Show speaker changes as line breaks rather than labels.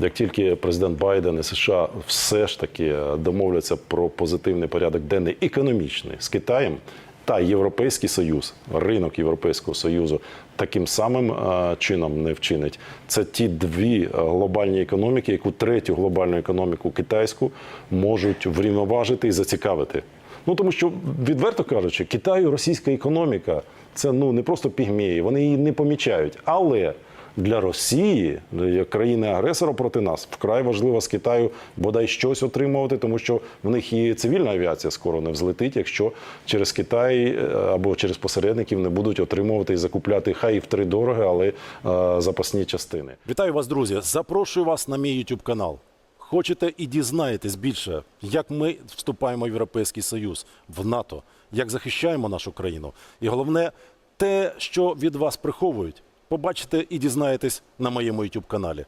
як тільки президент Байден і США все ж таки е, домовляться про позитивний порядок денний економічний з Китаєм. Та Європейський Союз, ринок Європейського Союзу таким самим е, чином не вчинить. Це ті дві е, глобальні економіки, яку третю глобальну економіку китайську можуть врівноважити і зацікавити. Ну тому що, відверто кажучи, Китаю російська економіка це ну не просто пігмеї, вони її не помічають. Але для Росії, як країни-агресора проти нас, вкрай важливо з Китаю бодай щось отримувати, тому що в них і цивільна авіація скоро не взлетить, якщо через Китай е, або через посередників не будуть отримувати і закупляти хай і втридорого, але е, запасні частини.
Вітаю вас, друзі! Запрошую вас на мій YouTube канал. Хочете і дізнаєтесь більше, як ми вступаємо в Європейський Союз, в НАТО, як захищаємо нашу країну. І головне, те, що від вас приховують, побачите і дізнаєтесь на моєму YouTube каналі.